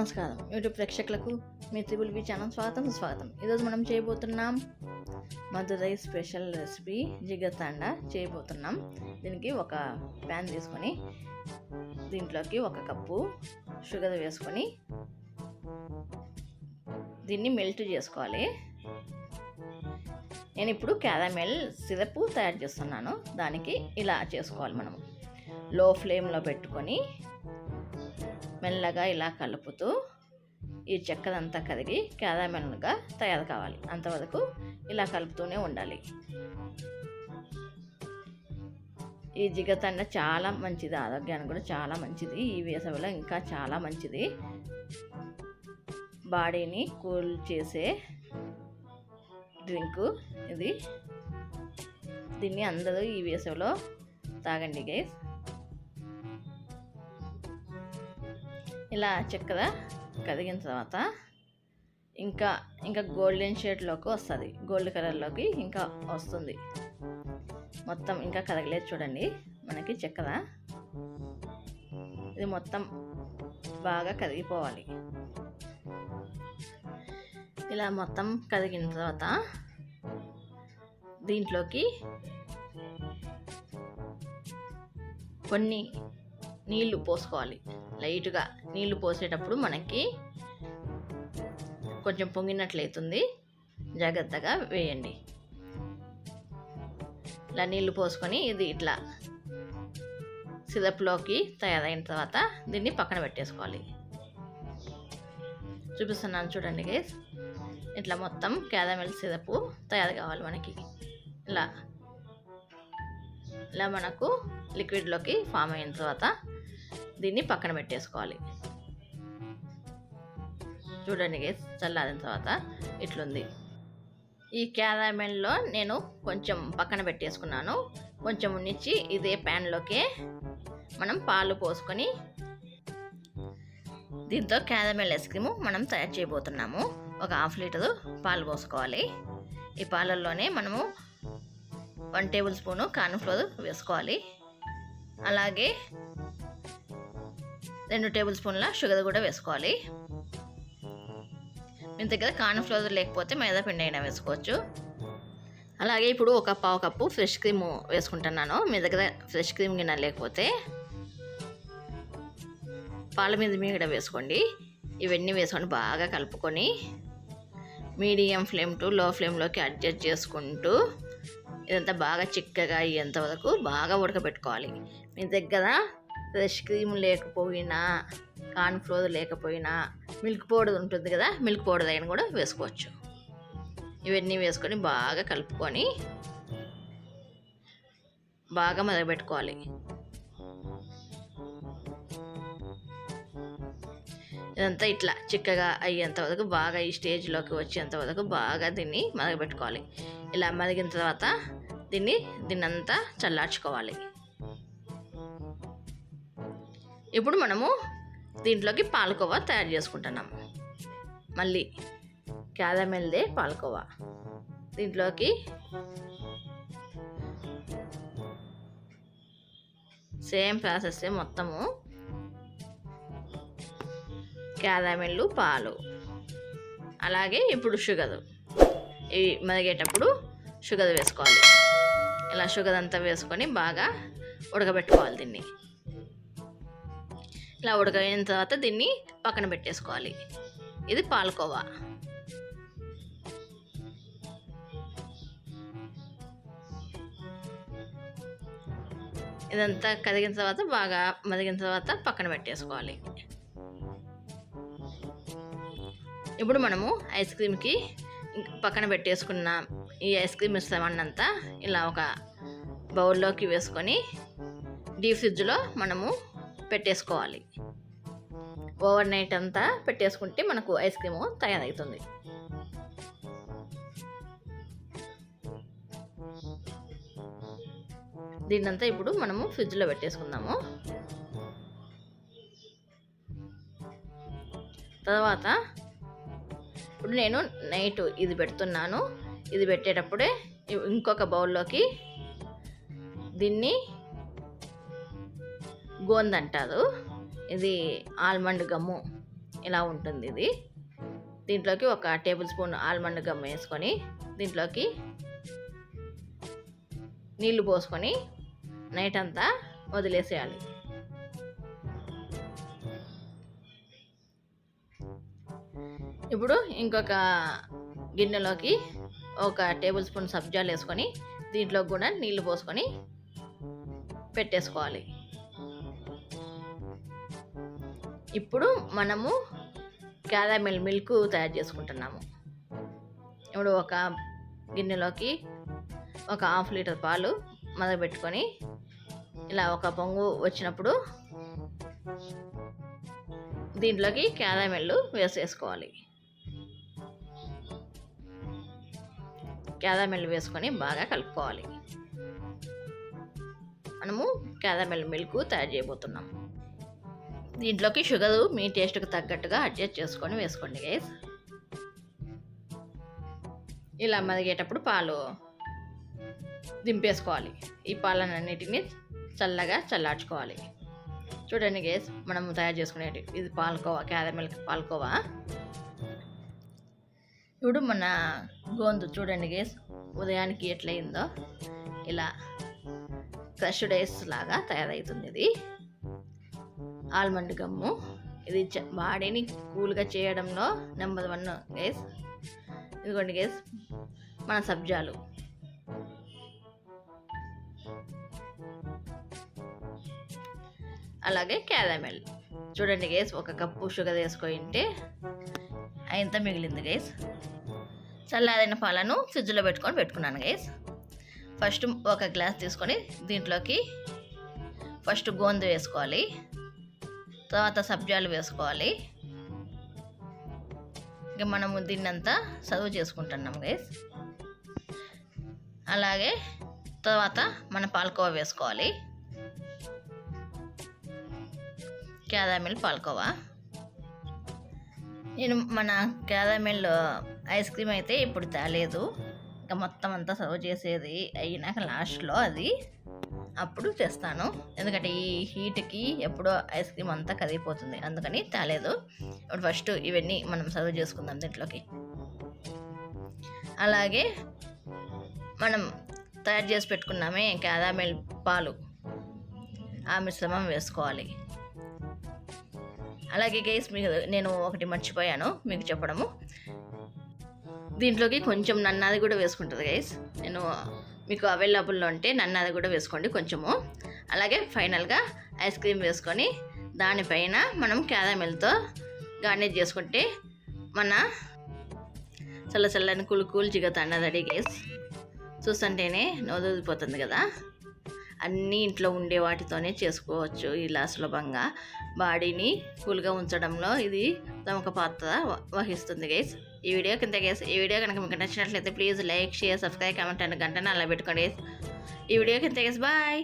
నమస్కారం. యూట్యూబ్ ప్రేక్షకులకు మీ triple B channel స్వాగతం స్వాగతం ఈరోజు మనం చేయబోతున్నాం మధురై స్పెషల్ రెసిపీ జిగతాండ చేయబోతున్నాం. దీనికి ఒక ప్యాన్ తీసుకొని దీంట్లోకి ఒక కప్పు షుగర్ వేసుకొని దీన్ని మెల్ట్ చేసుకోవాలి. నేను ఇప్పుడు క్యారమెల్ సిరప్ తయారు చేస్తున్నాను. దానికి ఇలా చేసుకోవాలి మనం. లో ఫ్లేమ్లో పెట్టుకొని మెల్లగా ఇలా కలుపుతూ ఈ చక్కెర అంతా కరిగి తయారు కావాలి. అంతవరకు ఇలా కలుపుతూనే ఉండాలి. ఈ జిగతండ చాలా మంచిది. ఆరోగ్యానికి కూడా చాలా మంచిది. ఈ వేసవిలో ఇంకా చాలా మంచిది. బాడీని కూల్ చేసే డ్రింకు ఇది. దీన్ని అందరూ ఈ వేసవిలో తాగండి గైస్ ఇలా చక్కెర కదిగిన తర్వాత ఇంకా ఇంకా గోల్డెన్ షేడ్లోకి వస్తుంది. గోల్డ్ కలర్లోకి ఇంకా వస్తుంది. మొత్తం ఇంకా కదగలేదు చూడండి. మనకి చక్కెర ఇది మొత్తం బాగా కరిగిపోవాలి. ఇలా మొత్తం కదిగిన తర్వాత దీంట్లోకి కొన్ని నీళ్ళు పోసుకోవాలి. లైట్గా నీళ్ళు పోసేటప్పుడు మనకి కొంచెం పొంగినట్లయితుంది. జాగ్రత్తగా వేయండి. ఇలా నీళ్ళు పోసుకొని ఇది ఇట్లా సిరప్లోకి తయారైన తర్వాత దీన్ని పక్కన పెట్టేసుకోవాలి. చూపిస్తున్నాను చూడండి గైస్ ఇట్లా మొత్తం క్యారమెల్ సిరప్ తయారు కావాలి మనకి. ఇలా ఇలా మనకు లిక్విడ్లోకి ఫామ్ అయిన తర్వాత దీన్ని పక్కన పెట్టేసుకోవాలి. చూడండి గేస్ చల్లారిన తర్వాత ఇట్లుంది. ఈ క్యారామెల్లో నేను కొంచెం పక్కన పెట్టేసుకున్నాను. కొంచెం ఉన్నిచ్చి ఇదే ప్యాన్లోకే మనం పాలు పోసుకొని దీంతో క్యారమెల్ ఐస్ క్రీము మనం తయారు చేయబోతున్నాము. ఒక హాఫ్ లీటరు పాలు పోసుకోవాలి. ఈ పాలల్లోనే మనము వన్ టేబుల్ స్పూను కార్న్ఫ్లోర్ వేసుకోవాలి. అలాగే రెండు టేబుల్ స్పూన్ల షుగర్ కూడా వేసుకోవాలి. మీ దగ్గర కార్న్ఫ్లోర్ లేకపోతే మైదా పిండి అయినా వేసుకోవచ్చు. అలాగే ఇప్పుడు ఒక పావు కప్పు ఫ్రెష్ క్రీమ్ వేసుకుంటున్నాను. మీ దగ్గర ఫ్రెష్ క్రీమ్ గిన్నె లేకపోతే పాల మీద మీగడ వేసుకోండి. ఇవన్నీ వేసుకొని బాగా కలుపుకొని మీడియం ఫ్లేమ్ టు లో ఫ్లేమ్లోకి అడ్జస్ట్ చేసుకుంటూ ఇదంతా బాగా చిక్కగా అయ్యేంత వరకు బాగా ఉడకబెట్టుకోవాలి. మీ దగ్గర ఫ్రెష్ క్రీమ్ లేకపోయినా కార్న్ఫ్లోర్ లేకపోయినా మిల్క్ పౌడర్ ఉంటుంది కదా మిల్క్ పౌడర్ అయినా కూడా వేసుకోవచ్చు. ఇవన్నీ వేసుకొని బాగా కలుపుకొని బాగా మరగబెట్టుకోవాలి. ఇదంతా ఇట్లా చిక్కగా అయ్యేంత వరకు బాగా ఈ స్టేజ్లోకి వచ్చేంత వరకు బాగా దీన్ని మరగబెట్టుకోవాలి. ఇలా మరిగిన తర్వాత దీన్ని దీన్నంతా చల్లార్చుకోవాలి. ఇప్పుడు మనము దీంట్లోకి పాలకోవా తయారు చేసుకుంటున్నాము మళ్ళీ క్యారమెల్దే పాలకోవా. దీంట్లోకి సేమ్ ప్రాసెస్ మొత్తము క్యారమెల్లు పాలు. అలాగే ఇప్పుడు షుగర్. ఇవి మరిగేటప్పుడు షుగర్ వేసుకోవాలి. ఇలా షుగర్ అంతా వేసుకొని బాగా ఉడకబెట్టుకోవాలి దీన్ని. ఇలా ఉడకైన తర్వాత దీన్ని పక్కన పెట్టేసుకోవాలి. ఇది పాలకోవా. ఇదంతా కదిగిన తర్వాత బాగా మరిగిన తర్వాత పక్కన పెట్టేసుకోవాలి. ఇప్పుడు మనము ఐస్ క్రీమ్కి పక్కన పెట్టేసుకున్న ఈ ఐస్ క్రీమ్ మిశ్రమాన్ని ఇలా ఒక బౌల్లోకి వేసుకొని డీప్ ఫ్రిడ్జ్లో మనము పెట్టేసుకోవాలి. ఓవర్ నైట్ అంతా పెట్టేసుకుంటే మనకు ఐస్ క్రీము తయారవుతుంది. దీన్నంతా ఇప్పుడు మనము ఫ్రిడ్జ్లో పెట్టేసుకుందాము. తర్వాత ఇప్పుడు నేను నైట్ ఇది పెడుతున్నాను. ఇది పెట్టేటప్పుడే ఇంకొక బౌల్లోకి దీన్ని గోంద్ అంటారు ఇది ఆల్మండ్ గమ్ము. ఇలా ఉంటుంది ఇది. దీంట్లోకి ఒక టేబుల్ స్పూన్ ఆల్మండ్ గమ్ వేసుకొని దీంట్లోకి నీళ్ళు పోసుకొని నైట్ అంతా వదిలేసేయాలి. ఇప్పుడు ఇంకొక గిన్నెలోకి ఒక టేబుల్ స్పూన్ సబ్జాలు వేసుకొని దీంట్లో కూడా నీళ్ళు పోసుకొని పెట్టేసుకోవాలి. ఇప్పుడు మనము క్యారామెల్ మిల్క్ తయారు చేసుకుంటున్నాము. ఇప్పుడు ఒక గిన్నెలోకి ఒక హాఫ్ లీటర్ పాలు మదపెట్టుకొని ఇలా ఒక పొంగు వచ్చినప్పుడు దీంట్లోకి క్యారామెల్ వేసేసుకోవాలి. క్యారామెల్ వేసుకొని బాగా కలుపుకోవాలి. మనము క్యారామెల్ మిల్క్ తయారు చేయబోతున్నాం. దీంట్లోకి షుగర్ మీ టేస్ట్కి తగ్గట్టుగా అడ్జస్ట్ చేసుకొని వేసుకోండి గైస్ ఇలా మరిగేటప్పుడు పాలు దింపేసుకోవాలి. ఈ పాలనన్నిటిని చల్లగా చల్లార్చుకోవాలి. చూడండి గేస్ మనం తయారు చేసుకునేది ఇది పాలకోవా క్యారమిల్క్ పాలకోవా? ఇప్పుడు మన గోందు చూడండి గేస్ ఉదయానికి ఎట్లయిందో. ఇలా క్రష్డ్ ఐస్ లాగా తయారవుతుంది ఇది. Almond gum. ఇది చ- బాడీని కూల్గా చేయడంలో నెంబర్ వన్ గేస్. ఇదిగోండి గేస్. మన సబ్జాలు. అలాగే క్యారమెల్. చూడండి గేస్ ఒక కప్పు షుగర్ వేసుకుంటే ఇంత మిగిలింది గేస్? చల్లారిన పాలను ఫ్రిడ్జ్లో పెట్టుకొని పెట్టుకున్నాను గేస్. ఫస్ట్ ఒక గ్లాస్ తీసుకొని దీంట్లోకి ఫస్ట్ గోంద వేసుకోవాలి. తర్వాత సబ్జాలు వేసుకోవాలి. ఇక మనము దీన్నంతా సర్వ్ చేసుకుంటున్నాం గైస్ అలాగే తర్వాత మన పాలకోవా వేసుకోవాలి. క్యారామిల్ పాలకోవా. నేను మన క్యారామిల్ ఐస్ క్రీమ్ అయితే ఇప్పుడు తేలేదు. ఇంకా మొత్తం అంతా సర్వ్ చేసేది అయినాక లాస్ట్లో అది అప్పుడు తెస్తాను ఎందుకంటే ఈ హీట్కి ఎప్పుడో ఐస్ క్రీమ్ అంతా కరిగిపోతుంది. అందుకని తేలేదు. ఇప్పుడు ఫస్ట్ ఇవన్నీ మనం సర్వ్ చేసుకుందాం దీంట్లోకి. అలాగే మనం తయారు చేసి పెట్టుకున్నామే క్యారామెల్ పాలు. ఆ మిశ్రమం వేసుకోవాలి. అలాగే గైస్ మీకు నేను ఒకటి మర్చిపోయాను మీకు చెప్పడము. దీంట్లోకి కొంచెం నన్నాది కూడా వేసుకుంటుంది గైస్ నేను మీకు అవైలబుల్లో ఉంటే నన్నది కూడా వేసుకోండి కొంచెము. అలాగే ఫైనల్గా ఐస్ క్రీమ్ వేసుకొని దానిపైన మనం క్యారమెల్తో గార్నిష్ చేసుకుంటే మన చల్ల చల్లని కూల్ కూల్ జిగత రెడీ గేస్ చూస్తుంటేనే నోదూరిపోతుంది కదా. అన్నీ ఇంట్లో ఉండే వాటితోనే చేసుకోవచ్చు ఇలా సులభంగా. బాడీని కూల్గా ఉంచడంలో ఇది ప్రముఖ పాత్ర వహిస్తుంది గైస్ ఈ వీడియో కింద గేసి ఈ వీడియో కనుక మీకు నచ్చినట్లయితే please like share subscribe comment and గంటను అలా పెట్టుకోండి. ఈ వీడియో కింద గేసి బాయ్